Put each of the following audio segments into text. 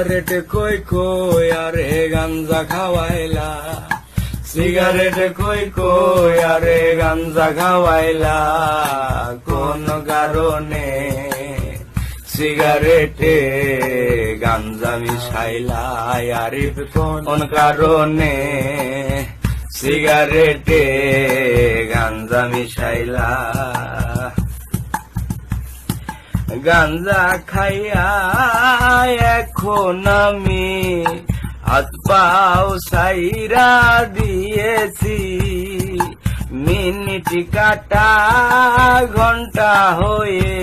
Cigarette কই কই আরে গাঞ্জা খাওয়াইলা সিগারেট কই কই আরে গাঞ্জা খাওয়াইলা কোন কারণে সিগারেটে গাঞ্জা মিশাইলা আরিফ কোন কারণে সিগারেটে গাঞ্জা মিশাইলা গাঞ্জা খাইয়া এখন আমি হাত পাও সাইরা দিয়েছি। মিনিট কাটা ঘণ্টা হয়ে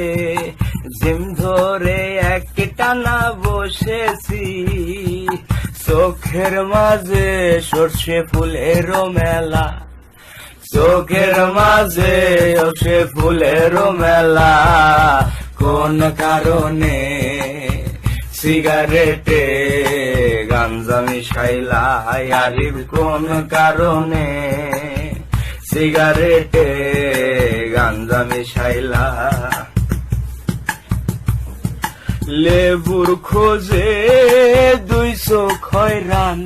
জিম ধরে এক টানা বসেছি। চোখের মাঝে সর্ষে ফুলের মেলা। চোখের মাঝে সে ফুলের মেলা। কোন কারণে সিগারেটে গাঞ্জা মিশাইলা? আরিফ, কোন কারণে সিগারেটে গাঞ্জা মিশাইলা? লেবুর খোঁজে দুইশো খয়রান,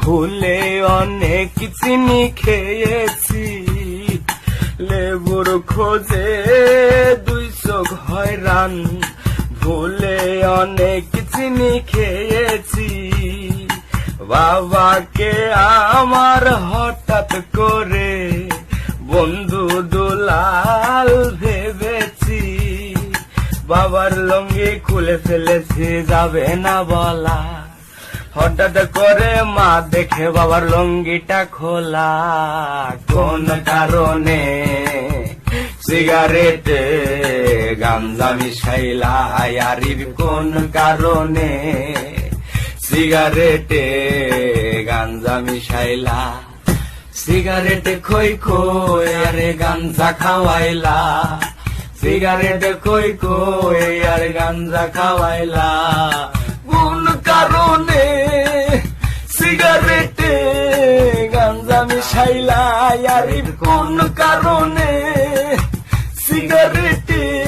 ভুলে অনেক চিনি খেয়েছি। লেবুর খোঁজে খয়রান ভুলে অনেক চিনি খেয়েছি। বাবাকে আমার হঠাৎ করে বন্ধু দুলাল ভেবেছি, বাবার লঙ্গি খুলে ফেলেছি, যাবে না বলা। হঠাৎ করে মা দেখে বাবার লঙ্গিটা খোলা। কোন কারণে সিগারেটে গাঞ্জা মিশাইলা আরিফ কোন কারণে? সিগারেটে গাঞ্জা মিশাইলা, সিগারেটে খই খই, আরে গাঞ্জা খাওয়াইলা। সিগারেট কই কই আর গাঞ্জা খাওয়াইলা। কোন কারণে? সিগারেটে গাঞ্জা মিশাইলা আর কোন কারণে? সিগারেটে গাঞ্জা মিশাইলা